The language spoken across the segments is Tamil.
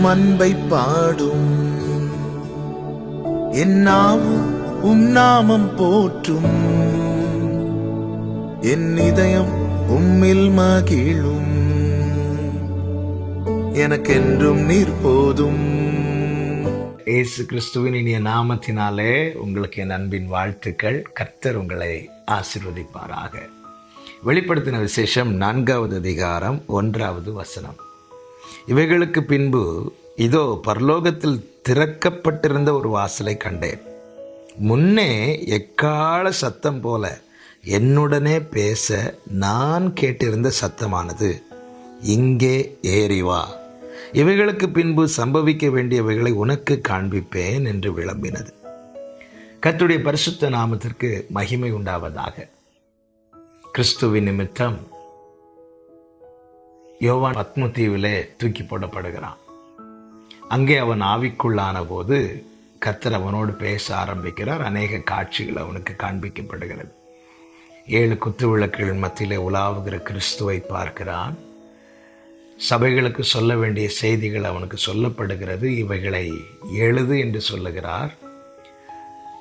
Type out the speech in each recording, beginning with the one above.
உம் அன்பை பாடும். என்னாவும் உம் நாமம் போற்றும். என் இதயம் உம்மில் மகிழும். எனக்கென்றும் நீர் போதும். இயேசு கிறிஸ்துவின் இனிய நாமத்தினாலே உங்களுக்கு என் அன்பின் வாழ்த்துக்கள். கர்த்தர் உங்களை ஆசிர்வதிப்பாராக. வெளிப்படுத்தின விசேஷம் நான்காவது அதிகாரம் ஒன்றாவது வசனம். இவைகளுக்கு பின்பு இதோ பரலோகத்தில் திறக்கப்பட்டிருந்த ஒரு வாசலை கண்டேன். முன்னே எக்கால சத்தம் போல என்னுடனே பேச நான் கேட்டிருந்த சத்தமானது இங்கே ஏறி வா. இவைகளுக்கு பின்பு சம்பவிக்க வேண்டியவைகளை உனக்கு காண்பிப்பேன் என்று விளம்பினது. கத்துடைய பரிசுத்த நாமத்திற்கு மகிமை உண்டாவதாக. கிறிஸ்துவின் நிமித்தம் யோவான் பத்மத்தீவிலே தூக்கி போடப்படுகிறான். அங்கே அவன் ஆவிக்குள்ளான போது கத்தர் அவனோடு பேச ஆரம்பிக்கிறார். அநேக காட்சிகள் அவனுக்கு காண்பிக்கப்படுகிறது. ஏழு குத்து விளக்குகள் மத்தியிலே உலாவுகிற கிறிஸ்துவை பார்க்கிறான். சபைகளுக்கு சொல்ல வேண்டிய செய்திகள் அவனுக்கு சொல்லப்படுகிறது. இவைகளை எழுது என்று சொல்லுகிறார்.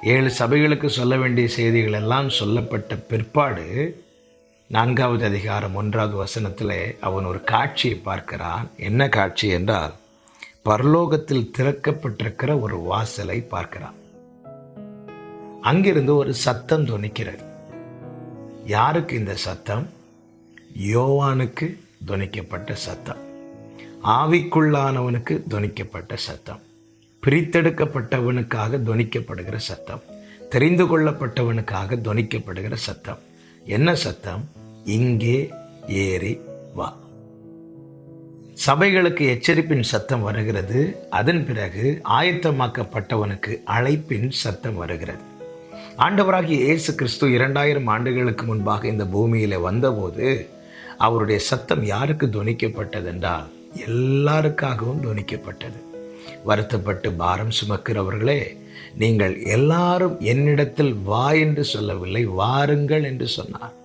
ஏழு சபைகளுக்கு சொல்ல வேண்டிய செய்திகள் எல்லாம் சொல்லப்பட்ட பிற்பாடு நான்காவது அதிகாரம் ஒன்றாவது வசனத்திலே அவன் ஒரு காட்சியை பார்க்கிறான். என்ன காட்சி என்றால் பரலோகத்தில் திறக்கப்பட்டிருக்கிற ஒரு வாசலை பார்க்கிறான். அங்கிருந்து ஒரு சத்தம் துணிக்கிறது. யாருக்கு இந்த சத்தம்? யோவானுக்கு துணிக்கப்பட்ட சத்தம். ஆவிக்குள்ளானவனுக்கு துணிக்கப்பட்ட சத்தம். பிரித்தெடுக்கப்பட்டவனுக்காக துணிக்கப்படுகிற சத்தம். தெரிந்து கொள்ளப்பட்டவனுக்காக துணிக்கப்படுகிற சத்தம். என்ன சத்தம்? இங்கே ஏறி வா. சபைகளுக்கு எச்சரிப்பின் சத்தம் வருகிறது. அதன் பிறகு ஆயத்தமாக்கப்பட்டவனுக்கு அழைப்பின் சத்தம் வருகிறது. ஆண்டவராகிய இயேசு கிறிஸ்து இரண்டாயிரம் ஆண்டுகளுக்கு முன்பாக இந்த பூமியில் வந்தபோது அவருடைய சத்தம் யாருக்கு துணிக்கப்பட்டதென்றால் எல்லாருக்காகவும் துணிக்கப்பட்டது. வருத்தப்பட்டு பாரம் சுமக்கிறவர்களே நீங்கள் எல்லாரும் என்னிடத்தில் வா என்று சொல்லவில்லை வாருங்கள் என்று சொன்னார்.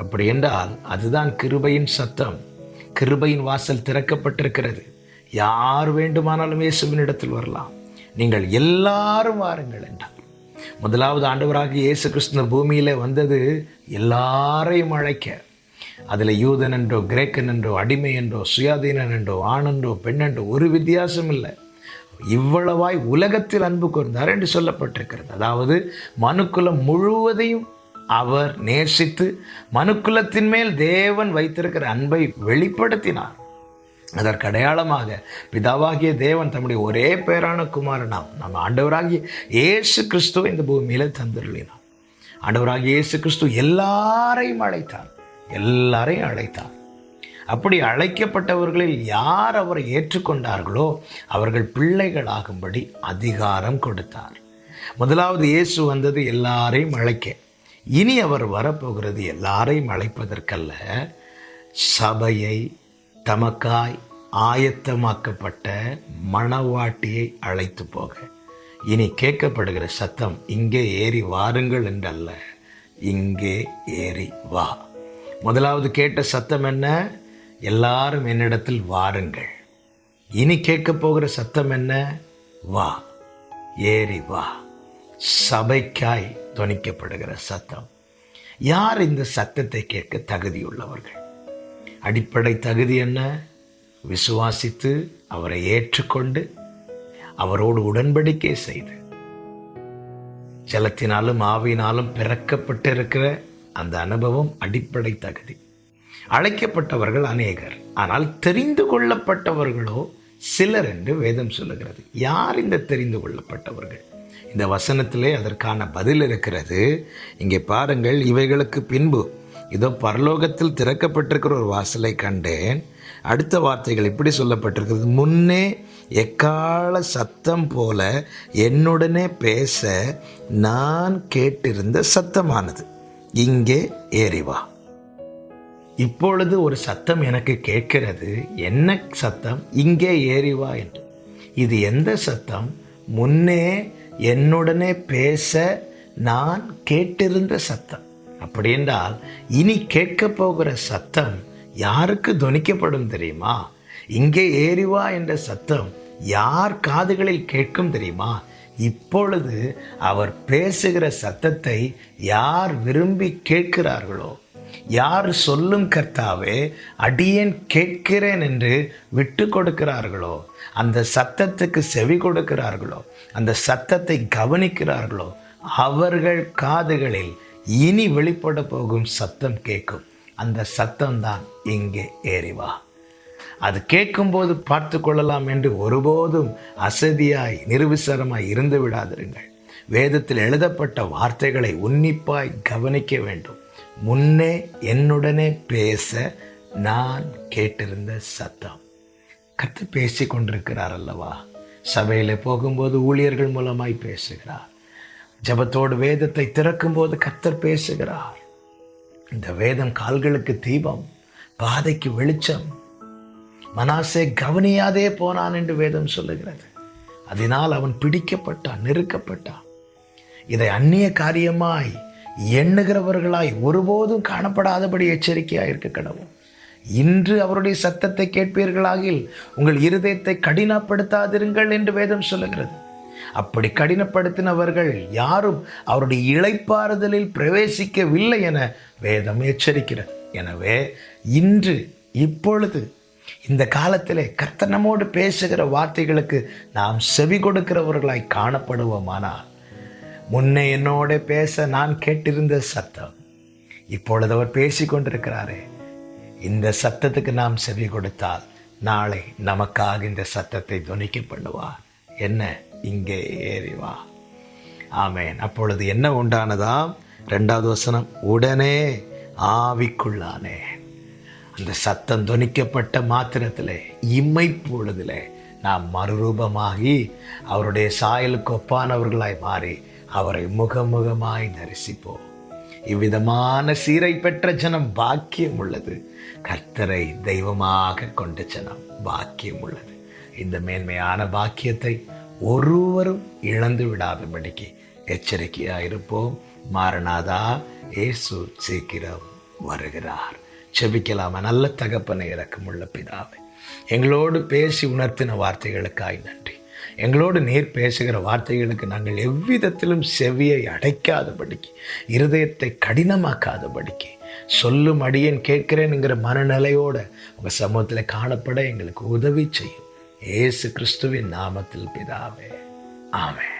அப்படி என்றால் அதுதான் கிருபையின் சத்தம். கிருபையின் வாசல் திறக்கப்பட்டிருக்கிறது. யார் வேண்டுமானாலும் இயேசுவினிடத்தில் வரலாம். நீங்கள் எல்லாரும் வாருங்கள் என்றார். முதலாவது ஆண்டவராக இயேசு கிறிஸ்துவர் பூமியில் வந்தது எல்லாரையும் அழைக்க. அதில் யூதன் என்றோ கிரேக்கன் என்றோ அடிமை என்றோ சுயாதீனன் என்றோ ஆணென்றோ பெண்ணென்றோ ஒரு வித்தியாசம் இல்லை. இவ்வளவாய் உலகத்தில் அன்பு கூர்ந்தார் என்று சொல்லப்பட்டிருக்கிறது. அதாவது மனுக்குலம் முழுவதையும் அவர் நேசித்து மனுக்குலத்தின் மேல் தேவன் வைத்திருக்கிற அன்பை வெளிப்படுத்தினார். அதற்கு அடையாளமாக பிதாவாகிய தேவன் தம்முடைய ஒரே பேரான குமாரனாம் நம்ம ஆண்டவராகிய இயேசு கிறிஸ்துவ இந்த பூமியில் தந்திருளினார். ஆண்டவராகிய இயேசு கிறிஸ்து எல்லாரையும் அழைத்தார் எல்லாரையும் அழைத்தார். அப்படி அழைக்கப்பட்டவர்களில் யார் அவரை ஏற்றுக்கொண்டார்களோ அவர்கள் பிள்ளைகளாகும்படி அதிகாரம் கொடுத்தார். முதலாவது இயேசு வந்தது எல்லாரையும் அழைக்க இனி அவர் வரப்போகிறது எல்லாரையும் அழைப்பதற்கல்ல. சபையை தமக்காய் ஆயத்தமாக்கப்பட்ட மணவாட்டியை அழைத்து போக. இனி கேட்கப்படுகிற சத்தம் இங்கே ஏறி வாருங்கள் என்றல்ல. இங்கே ஏறி வா. முதலாவது கேட்ட சத்தம் என்ன? எல்லாரும் என்னிடத்தில் வாருங்கள். இனி கேட்க போகிற சத்தம் என்ன? வா ஏறி வா. சபைக்காய் துணிக்கப்படுகிற சத்தம். யார் இந்த சத்தத்தை கேட்க தகுதியுள்ளவர்கள்? அடிப்படை தகுதி என்ன? விசுவாசித்து அவரை ஏற்றுக்கொண்டு அவரோடு உடன்படிக்கை செய்து. ஜலத்தினாலும் ஆவியினாலும் பிறக்கப்பட்டிருக்கிற அந்த அனுபவம் அடிப்படை தகுதி. அழைக்கப்பட்டவர்கள் அநேகர். ஆனால் தெரிந்து கொள்ளப்பட்டவர்களோ சிலர் என்று வேதம் சொல்லுகிறது. யார் இந்த தெரிந்து கொள்ளப்பட்டவர்கள்? இந்த வசனத்திலே அதற்கான பதில் இருக்கிறது. இங்கே பாருங்கள் இவைகளுக்கு பின்பு இதோ பரலோகத்தில் திறக்கப்பட்டிருக்கிற ஒரு வாசலை கண்டேன். அடுத்த வார்த்தைகள் இப்படி சொல்லப்பட்டிருக்கிறது. முன்னே எக்கால சத்தம் போல என்னுடனே பேச நான் கேட்டிருந்த சத்தமானது. இங்கே ஏறி வா. இப்பொழுது ஒரு சத்தம் எனக்கு கேட்கிறது. என்ன சத்தம்? இங்கே ஏறிவா என்று. இது எந்த சத்தம்? முன்னே என்னுடனே பேச நான் கேட்டிருந்த சத்தம். அப்படி என்றால் இனி கேட்க போகிற சத்தம் யாருக்கு துணிக்கப்படும் தெரியுமா? இங்கே ஏறிவா என்ற சத்தம் யார் காதுகளில் கேட்கும் தெரியுமா? இப்பொழுது அவர் பேசுகிற சத்தத்தை யார் விரும்பி கேட்கிறார்களோ? யார் சொல்லும் கர்த்தாவே அடியேன் கேட்கிறேன் என்று விட்டு கொடுக்கிறார்களோ அந்த சத்தத்துக்கு செவி கொடுக்கிறார்களோ அந்த சத்தத்தை கவனிக்கிறார்களோ அவர்கள் காதுகளில் இனி வெளிப்பட போகும் சத்தம் கேட்கும். அந்த சத்தம்தான் இங்கே ஏறிவா அது கேட்கும்போது பார்த்து கொள்ளலாம் என்று ஒருபோதும் அசதியாய் நிருவிசரமாய் இருந்து விடாதிருங்கள். வேதத்தில் எழுதப்பட்ட வார்த்தைகளை உன்னிப்பாய் கவனிக்க வேண்டும். முன்னே என்னுடனே பேச நான் கேட்டிருந்த சத்தம். கத்து பேசி கொண்டிருக்கிறார் அல்லவா? சபையில் போகும்போது ஊழியர்கள் மூலமாய் பேசுகிறார். ஜபத்தோடு வேதத்தை திறக்கும்போது கத்தர் பேசுகிறார். இந்த வேதம் கால்களுக்கு தீபம் பாதைக்கு வெளிச்சம். மனாசே கவனியாதே போனான் என்று வேதம் சொல்லுகிறது. அதனால் அவன் பிடிக்கப்பட்டான் நெருக்கப்பட்டான். இதை அந்நிய காரியமாய் எண்ணுகிறவர்களாய் ஒருபோதும் காணப்படாதபடி எச்சரிக்கையாக இருக்க கடவும் இன்று அவருடைய சத்தத்தை கேட்பீர்களாகில் உங்கள் இருதயத்தை கடினப்படுத்தாதிருங்கள் என்று வேதம் சொல்லுகிறது. அப்படி கடினப்படுத்தினவர்கள் யாரும் அவருடைய இழைப்பாறுதலில் பிரவேசிக்கவில்லை என வேதம் எச்சரிக்கிறது. எனவே இன்று இப்பொழுது இந்த காலத்திலே கர்த்தனமோடு பேசுகிற வார்த்தைகளுக்கு நாம் செவி கொடுக்கிறவர்களாய் காணப்படுவோமானால் முன்னே என்னோட பேச நான் கேட்டிருந்த சத்தம் இப்பொழுது அவர் பேசி கொண்டிருக்கிறாரே. இந்த சத்தத்துக்கு நாம் செவி கொடுத்தால் நாளை நமக்காக இந்த சத்தத்தை துணிக்க பண்ணுவா என்ன? இங்கே ஏறிவா ஆமேன். அப்பொழுது என்ன உண்டானதாம்? ரெண்டாவது வசனம் உடனே ஆவிக்குள்ளானே. அந்த சத்தம் துணிக்கப்பட்ட இம்மை இம்மைப்பொழுதிலே நாம் மறுரூபமாகி அவருடைய சாயலுக்கு ஒப்பானவர்களாய் மாறி அவரை முகமுகமாய் தரிசிப்போம் இவ்விதமான சீரை பெற்ற ஜனம் பாக்கியம் உள்ளது. கர்த்தரை தெய்வமாக கொண்ட ஜனம் பாக்கியம் உள்ளது. இந்த மேன்மையான பாக்கியத்தை ஒருவரும் இழந்து விடாதபடிக்கு எச்சரிக்கையாக இருப்போம் மாறனாதா ஏசு சீக்கிரம் வருகிறார். செபிக்கலாமா? நல்ல தகப்பனை இறக்கமுள்ள பிதாவை. எங்களோடு பேசி உணர்த்தின வார்த்தைகளுக்காய் நன்றி. எங்களோடு நேர் பேசுகிற வார்த்தைகளுக்கு நாங்கள் எவ்விதத்திலும் செவியை அடைக்காதபடிக்கு இருதயத்தை கடினமாக்காதபடிக்கு சொல்லும் அடியேன் கேட்கிறேனுங்கிற மனநிலையோடு உங்கள் சமூகத்தில் காணப்பட எங்களுக்கு உதவி செய்யும். ஏசு கிறிஸ்துவின் நாமத்தில் பிதாவே. ஆமே